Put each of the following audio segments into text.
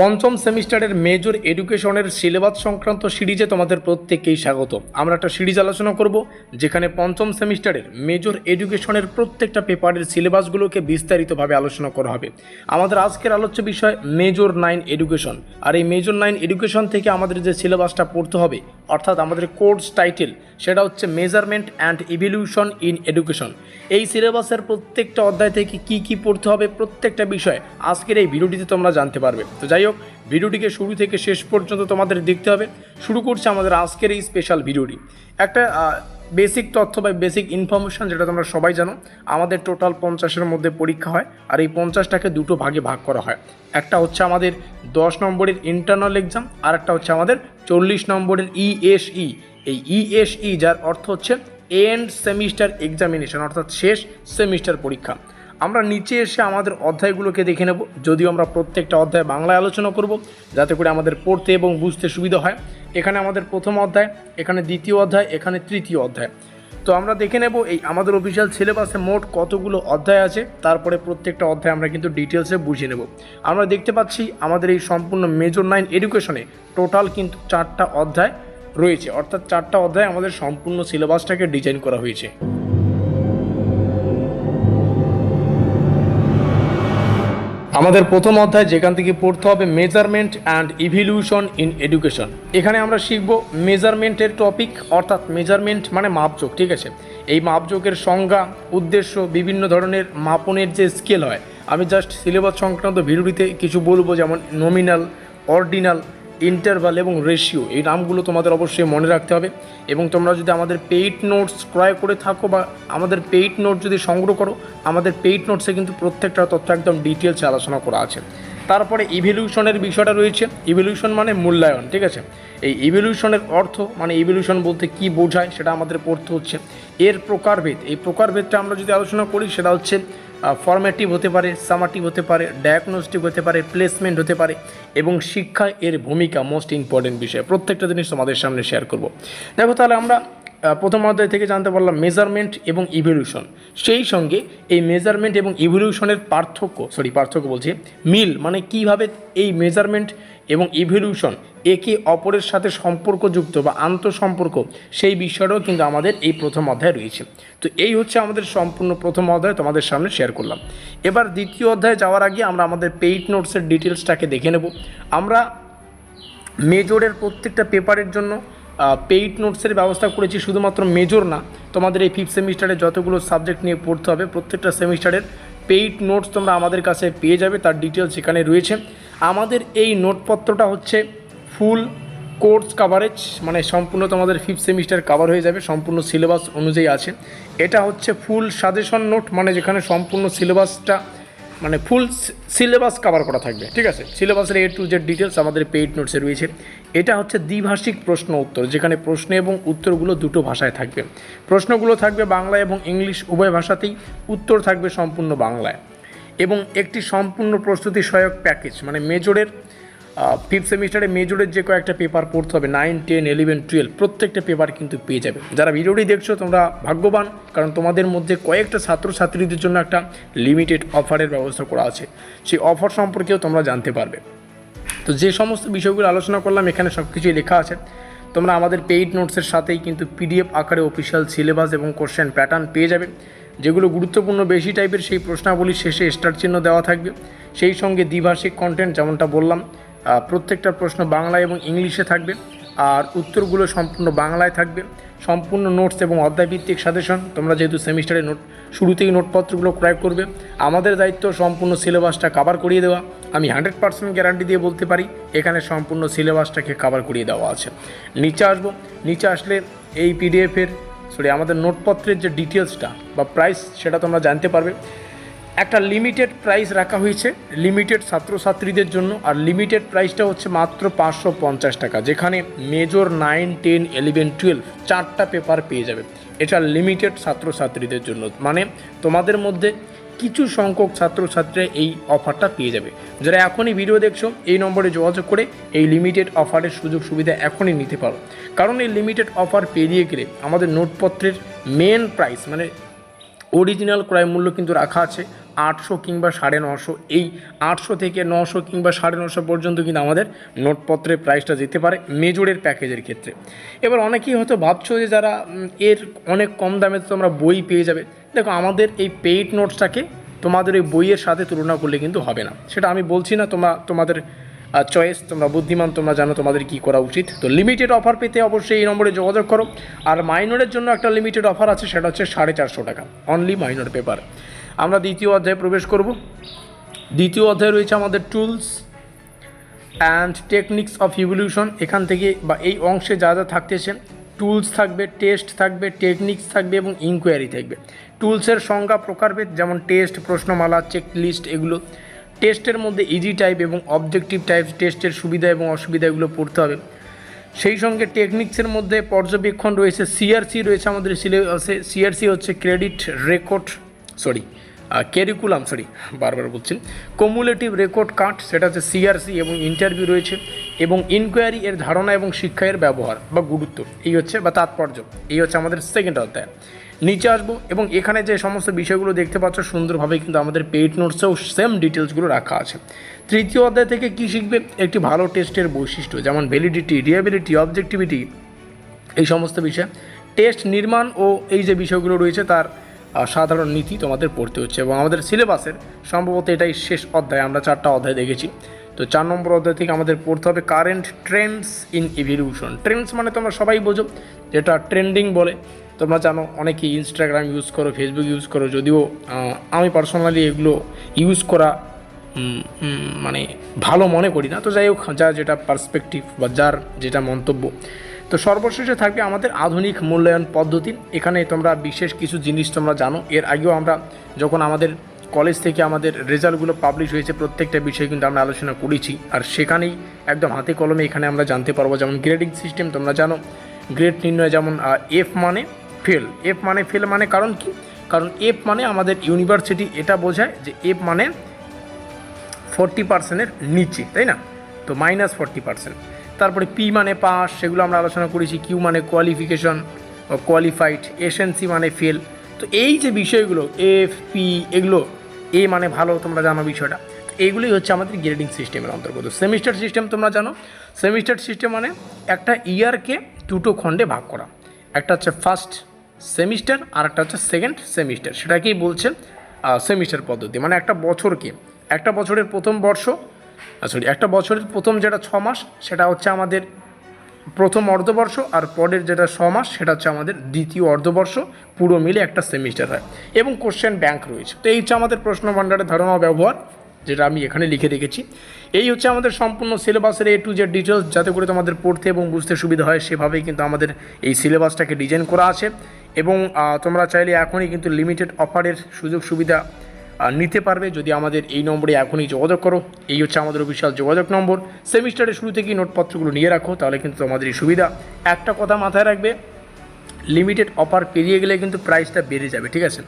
পঞ্চম সেমিস্টারের মেজর এডুকেশনের সিলেবাস সংক্রান্ত সিরিজে তোমাদের প্রত্যেককেই স্বাগত। আমরা একটা সিরিজ আলোচনা করব, যেখানে পঞ্চম সেমিস্টারের মেজর এডুকেশনের প্রত্যেকটা পেপারের সিলেবাসগুলোকে বিস্তারিতভাবে আলোচনা করা হবে। আমাদের আজকের আলোচ্য বিষয় মেজর নাইন এডুকেশন আর এই মেজর নাইন এডুকেশন থেকে আমাদের যে সিলেবাসটা পড়তে হবে অর্থাৎ আমাদের কোর্স টাইটেল, সেটা হচ্ছে measurement and evaluation in education. এই সিলেবাসের প্রত্যেকটা অধ্যায় থেকে কি কি পড়তে হবে প্রত্যেকটা বিষয় আজকের এই ভিডিওটিতে তোমরা জানতে পারবে। তো যাই হোক, ভিডিওটিকে শুরু থেকে শেষ পর্যন্ত তোমাদের দেখতে হবে। শুরু করছে আমাদের আজকের এই স্পেশাল ভিডিওটি। একটা বেসিক তথ্য বা বেসিক ইনফরমেশন যেটা তোমরা সবাই জানো, আমাদের টোটাল পঞ্চাশের মধ্যে পরীক্ষা হয় আর এই পঞ্চাশটাকে দুটো ভাগে ভাগ করা হয়। একটা হচ্ছে আমাদের দশ নম্বরের ইন্টারনাল এক্সাম আর একটা হচ্ছে আমাদের চল্লিশ নম্বরের E ইএসই এই ইএসই যার অর্থ হচ্ছে এন্ড সেমিস্টার এক্সামিনেশন অর্থাৎ শেষ সেমিস্টার পরীক্ষা। আমরা নিচে এসে আমাদের অধ্যায়গুলোকে দেখে নেব, যদিও আমরা প্রত্যেকটা অধ্যায় বাংলায় আলোচনা করব, যাতে করে আমাদের পড়তে এবং বুঝতে সুবিধা হয়। এখানে আমাদের প্রথম অধ্যায়, এখানে দ্বিতীয় অধ্যায়, এখানে তৃতীয় অধ্যায়। তো আমরা দেখে নেব এই আমাদের অফিসিয়াল সিলেবাসে মোট কতগুলো অধ্যায় আছে, তারপরে প্রত্যেকটা অধ্যায় আমরা কিন্তু ডিটেলসে বুঝে নেব। আমরা দেখতে পাচ্ছি আমাদের এই সম্পূর্ণ মেজর নাইন এডুকেশনে টোটাল কিন্তু চারটা অধ্যায় রয়েছে, অর্থাৎ চারটা অধ্যায় আমাদের সম্পূর্ণ সিলেবাসটাকে ডিজাইন করা হয়েছে। আমাদের প্রথম অধ্যায় যেখান থেকে পড়তে হবে measurement and evaluation in education এখানে আমরা শিখব মেজারমেন্টের টপিক অর্থাৎ মেজারমেন্ট মানে মাপযোগ ঠিক আছে? এই মাপযোগের সংজ্ঞা, উদ্দেশ্য, বিভিন্ন ধরনের মাপনের যে স্কেল হয়। আমি জাস্ট সিলেবাস সংক্রান্ত ভিডিওটিতে কিছু বলব, যেমন নমিনাল অর্ডিনাল ইন্টারভাল এবং রেশিও এই নামগুলো তোমাদের অবশ্যই মনে রাখতে হবে। এবং তোমরা যদি আমাদের পেইড নোটস ক্রয় করে থাকো বা আমাদের পেইড নোট যদি সংগ্রহ করো, আমাদের পেইড নোটসে কিন্তু প্রত্যেকটা তথ্য একদম ডিটেলসে আলোচনা করা আছে। তারপরে ইভলিউশনের বিষয়টা রয়েছে। ইভলিউশন মানে মূল্যায়ন, ঠিক আছে? এই ইভলিউশনের অর্থ মানে ইভলিউশন বলতে কি বোঝায় সেটা আমাদের পড়তে হচ্ছে। এর প্রকারভেদ, এই প্রকারভেদটা আমরা যদি আলোচনা করি, সেটা হচ্ছে ফর্মেটিভ হতে পারে সামাটিভ হতে পারে ডায়াগনোস্টিক হতে পারে প্লেসমেন্ট হতে পারে এবং শিক্ষা এর ভূমিকা মোস্ট ইম্পর্টেন্ট বিষয়। প্রত্যেকটা জিনিস তোমাদের সামনে শেয়ার করব। দেখো তাহলে আমরা প্রথম অধ্যায় থেকে জানতে পারলাম মেজারমেন্ট এবং ইভলিউশন সেই সঙ্গে এই মেজারমেন্ট এবং ইভলিউশনের পার্থক্য সরি পার্থক্য বলছি, মিল মানে কীভাবে এই মেজারমেন্ট এবং ইভলিউশন একে অপরের সাথে সম্পর্কযুক্ত বা আন্তঃসম্পর্ক, সেই বিষয়টাও কিন্তু আমাদের এই প্রথম অধ্যায় রয়েছে। তো এই হচ্ছে আমাদের সম্পূর্ণ প্রথম অধ্যায়, তোমাদের সামনে শেয়ার করলাম। এবার দ্বিতীয় অধ্যায়ে যাওয়ার আগে আমরা আমাদের পেইড নোটসের ডিটেলসটাকে দেখে নেব। আমরা মেজরের প্রত্যেকটা পেপারের জন্য পেইড নোটসের ব্যবস্থা করেছি, শুধুমাত্র মেজর না, তোমাদের এই ফিফথ সেমিস্টারে যতগুলো সাবজেক্ট নিয়ে পড়তে হবে, প্রত্যেকটা সেমিস্টারের পেইড নোটস তোমরা আমাদের কাছে পেয়ে যাবে, তার ডিটেলস এখানে রয়েছে। আমাদের এই নোটপত্রটা হচ্ছে ফুল কোর্স কাভারেজ মানে সম্পূর্ণ তোমাদের ফিফথ সেমিস্টার কাভার হয়ে যাবে, সম্পূর্ণ সিলেবাস অনুযায়ী আছে। এটা হচ্ছে ফুল সাজেশন নোট মানে যেখানে সম্পূর্ণ সিলেবাসটা মানে ফুল সিলেবাস কভার করা থাকবে, ঠিক আছে? সিলেবাসের এ টু জেড ডিটেলস আমাদের পেইড নোটসে রয়েছে। এটা হচ্ছে দ্বিভাষিক প্রশ্ন উত্তর, যেখানে প্রশ্ন এবং উত্তরগুলো দুটো ভাষায় থাকবে। প্রশ্নগুলো থাকবে বাংলা এবং ইংলিশ, উভয় ভাষাতেই উত্তর থাকবে সম্পূর্ণ বাংলায়। এবং একটি সম্পূর্ণ প্রস্তুতি সহায়ক প্যাকেজ মানে মেজরের ফিফথ সেমিস্টারে মেজরের যে কয়েকটা পেপার পড়তে হবে নাইন টেন ইলেভেন টুয়েলভ প্রত্যেকটা পেপার কিন্তু পেয়ে যাবে। যারা ভিডিওটি দেখছ, তোমরা ভাগ্যবান, কারণ তোমাদের মধ্যে কয়েকটা ছাত্রছাত্রীদের জন্য একটা লিমিটেড অফারের ব্যবস্থা করা আছে। সেই অফার সম্পর্কেও তোমরা জানতে পারবে। তো যে সমস্ত বিষয়গুলো আলোচনা করলাম, এখানে সব কিছুই লেখা আছে। তোমরা আমাদের পেইড নোটসের সাথেই কিন্তু পিডিএফ আকারে অফিসিয়াল সিলেবাস এবং কোশ্চেন প্যাটার্ন পেয়ে যাবে। যেগুলো গুরুত্বপূর্ণ বেশি টাইপের সেই প্রশ্নাবলী শেষে স্টার চিহ্ন দেওয়া থাকবে। সেই সঙ্গে দ্বিভাষিক কন্টেন্ট যেমনটা বললাম প্রত্যেকটা প্রশ্ন বাংলা এবং ইংলিশে থাকবে, আর উত্তরগুলো সম্পূর্ণ বাংলায় থাকবে। সম্পূর্ণ নোটস এবং অধ্যায়ভিত্তিক সাজেশন তোমরা যেহেতু সেমিস্টারে নোট শুরুতেই নোটপত্রগুলো ক্রয় করবে, আমাদের দায়িত্ব সম্পূর্ণ সিলেবাসটা কাভার করিয়ে দেওয়া। আমি হান্ড্রেড পার্সেন্ট গ্যারান্টি দিয়ে বলতে পারি, এখানে সম্পূর্ণ সিলেবাসটাকে কাভার করিয়ে দেওয়া আছে। নিচে আসব, নিচে আসলে এই পিডিএফের সরি আমাদের নোটপত্রের যে ডিটেলসটা বা প্রাইস সেটা তোমরা জানতে পারবে। একটা লিমিটেড প্রাইস রাখা হয়েছে লিমিটেড ছাত্রছাত্রীদের জন্য, আর লিমিটেড প্রাইসটা হচ্ছে মাত্র পাঁচশো পঞ্চাশ টাকা, যেখানে major nine ten eleven twelve চারটা পেপার পেয়ে যাবে। এটা লিমিটেড ছাত্রছাত্রীদের জন্য। মানে তোমাদের মধ্যে কিছু সংখ্যক ছাত্রছাত্রীরা এই অফারটা পেয়ে যাবে। যারা এখনই ভিডিও দেখছ, এই নম্বরে যোগাযোগ করে এই লিমিটেড অফারের সুযোগ সুবিধা এখনই নিতে পারো। কারণ এই লিমিটেড অফার পেরিয়ে গেলে আমাদের নোটপত্রের মেন প্রাইস মানে অরিজিনাল ক্রয় মূল্য কিন্তু রাখা আছে আটশো কিংবা সাড়ে নশো। এই আটশো থেকে নশো কিংবা সাড়ে নশো পর্যন্ত কিন্তু আমাদের নোটপত্রের প্রাইসটা যেতে পারে মেজরের প্যাকেজের ক্ষেত্রে। এবার অনেকেই হয়তো ভাবছ যে যারা এর অনেক কম দামে তোমরা বই পেয়ে যাবে। দেখো, আমাদের এই পেইড নোটসটাকে তোমাদের এই বইয়ের সাথে তুলনা করলে কিন্তু হবে না। সেটা আমি বলছি না তোমরা তোমাদের চয়েস তোমরা বুদ্ধিমান, তোমরা জানো তোমাদের কি করা উচিত। তো লিমিটেড অফার পেতে অবশ্যই এই নম্বরে যোগাযোগ করো। আর মাইনরের জন্য একটা লিমিটেড অফার আছে, সেটা হচ্ছে সাড়ে চারশো টাকা। অনলি মাইনর পেপার আমরা দ্বিতীয় অধ্যায়ে প্রবেশ করব। দ্বিতীয় অধ্যায়ে রয়েছে আমাদের tools and techniques of evolution এখান থেকে বা এই অংশে যা যা থাকতেছে টুলস থাকবে টেস্ট থাকবে টেকনিক্স থাকবে এবং ইনকোয়ারি থাকবে। টুলসের সংজ্ঞা, প্রকারভেদ, যেমন টেস্ট প্রশ্নমালা চেক লিস্ট এগুলো। টেস্টের মধ্যে ইজি টাইপ এবং অবজেক্টিভ টাইপ টেস্টের সুবিধা এবং অসুবিধাগুলো পড়তে হবে। সেই সঙ্গে টেকনিক্সের মধ্যে পর্যবেক্ষণ রয়েছে সিআরসি রয়েছে আমাদের সিলেবাসে সিআরসি হচ্ছে credit record sorry curriculum sorry বারবার বলছি কমুলেটিভ রেকর্ড কার্ড সেটা হচ্ছে সিআরসি এবং ইন্টারভিউ রয়েছে, এবং ইনকোয়ারি এর ধারণা এবং শিক্ষা এর ব্যবহার বা গুরুত্ব, এই হচ্ছে বা তাৎপর্য, এই হচ্ছে আমাদের সেকেন্ড অধ্যায়। নিচে আসব, এবং এখানে যে সমস্ত বিষয়গুলো দেখতে পাচ্ছ, সুন্দরভাবে কিন্তু আমাদের পেইড নোটসেও সেম ডিটেলসগুলো রাখা আছে। তৃতীয় অধ্যায় থেকে কী শিখবে? একটি ভালো টেস্টের বৈশিষ্ট্য, যেমন ভ্যালিডিটি রিয়াবিলিটি অবজেক্টিভিটি এই সমস্ত বিষয়। টেস্ট নির্মাণ ও এই যে বিষয়গুলো রয়েছে, তার সাধারণ নীতি তোমাদের পড়তে হচ্ছে এবং আমাদের সিলেবাসের সম্ভবত এটাই শেষ অধ্যায়, আমরা চারটা অধ্যায় দেখেছি। তো চার নম্বর অধ্যায় থেকে আমাদের পড়তে হবে current trends in evolution trends মানে তোমরা সবাই বোঝো, যেটা ট্রেন্ডিং বলে। তোমরা জানো, অনেকেই ইনস্টাগ্রাম ইউজ করো ফেসবুক ইউজ করো, যদিও আমি পার্সোনালি এগুলো ইউজ করা মানে ভালো মনে করি না। তো যাই হোক, যার যেটা পার্সপেক্টিভ বা যার যেটা মন্তব্য। তো সর্বশেষে থাকবে আমাদের আধুনিক মূল্যায়ন পদ্ধতি। এখানে তোমরা বিশেষ কিছু জিনিস তোমরা জানো। এর আগেও আমরা যখন আমাদের কলেজ থেকে আমাদের রেজাল্টগুলো পাবলিশ হয়েছে, প্রত্যেকটা বিষয়ে কিন্তু আমরা আলোচনা করেছি। আর সেখানেই একদম হাতে কলমে এখানে আমরা জানতে পারব। যেমন গ্রেডিং সিস্টেম তোমরা জানো গ্রেড নির্ণয় যেমন এফ মানে ফেল এফ মানে ফেল মানে কারণ কি? কারণ এফ মানে আমাদের ইউনিভার্সিটি এটা বোঝায় যে এফ মানে ফোরটি পার্সেন্টের নিচে, তাই না? তো মাইনাস ফোরটি পার্সেন্ট তারপরে পি মানে পাস সেগুলো আমরা আলোচনা করেছি কিউ মানে কোয়ালিফিকেশন কোয়ালিফাইড এসএনসি মানে ফেল তো এই যে বিষয়গুলো এফ পি এগুলো এ মানে ভালো তোমরা জানো বিষয়টা। তো হচ্ছে আমাদের গ্রেডিং সিস্টেমের অন্তর্গত। সেমিস্টার সিস্টেম তোমরা জানো? সেমিস্টার সিস্টেম মানে একটা ইয়ারকে দুটো খণ্ডে ভাগ করা। একটা হচ্ছে ফার্স্ট সেমিস্টার আর একটা হচ্ছে সেকেন্ড সেমিস্টার সেটাকেই বলছে সেমিস্টার পদ্ধতি। মানে একটা বছরকে। একটা বছরের প্রথম বর্ষ সরি একটা বছরের প্রথম যেটা ছ মাস, সেটা হচ্ছে আমাদের প্রথম অর্ধবর্ষ আর পরের যেটা ছ মাস, সেটা হচ্ছে আমাদের দ্বিতীয় অর্ধবর্ষ, পুরো মিলে একটা সেমিস্টার হয়। এবং কোশ্চেন ব্যাংক রয়েছে। তো এই হচ্ছে আমাদের প্রশ্ন ভাণ্ডারের ধারণা ব্যবহার, যেটা আমি এখানে লিখে রেখেছি। এই হচ্ছে আমাদের সম্পূর্ণ সিলেবাসের এ টু জেড ডিটেলস যাতে করে তোমাদের পড়তে এবং বুঝতে সুবিধা হয়, সেভাবেই কিন্তু আমাদের এই সিলেবাসটাকে ডিজাইন করা আছে। এবং তোমরা চাইলে এখনই কিন্তু লিমিটেড অফারের সুযোগ সুবিধা নিতে পারবে। যদি আমাদের এই নম্বরে এখনই যোগাযোগ করো, এই হচ্ছে আমাদের অফিসিয়াল যোগাযোগ নম্বর। সেমিস্টারের শুরু থেকেই নোটপত্রগুলো নিয়ে রাখো, তাহলে কিন্তু তোমাদেরই সুবিধা। একটা কথা মাথায় রাখবে লিমিটেড অফার পেরিয়ে গেলে কিন্তু প্রাইসটা বেড়ে যাবে, ঠিক আছে?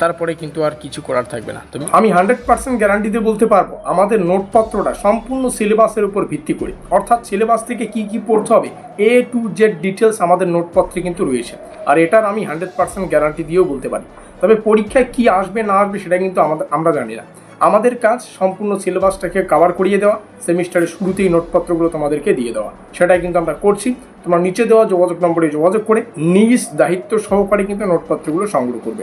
তারপরে কিন্তু আর কিছু করার থাকবে না। তুমি আমি হান্ড্রেড পার্সেন্ট গ্যারান্টি দিয়ে বলতে পারব, আমাদের নোটপত্রটা সম্পূর্ণ সিলেবাসের উপর ভিত্তি করে। অর্থাৎ সিলেবাস থেকে কি কি পড়তে হবে এ টু জেড ডিটেলস আমাদের নোটপত্রে কিন্তু রয়েছে। আর এটার আমি হান্ড্রেড পার্সেন্ট গ্যারান্টি দিয়েও বলতে পারি। তবে পরীক্ষায় কি আসবে, না আসবে সেটা কিন্তু আমাদের আমরা জানি না। আমাদের কাজ সম্পূর্ণ সিলেবাসটাকে কাভার করিয়ে দেওয়া, সেমিস্টারের শুরুতেই নোটপত্রগুলো তোমাদেরকে দিয়ে দেওয়া। সেটাই কিন্তু আমরা করছি। তোমার নিচে দেওয়া যোগাযোগ নম্বরে যোগাযোগ করে নিজ দায়িত্ব সহকারে কিন্তু নোটপত্রগুলো সংগ্রহ করবে।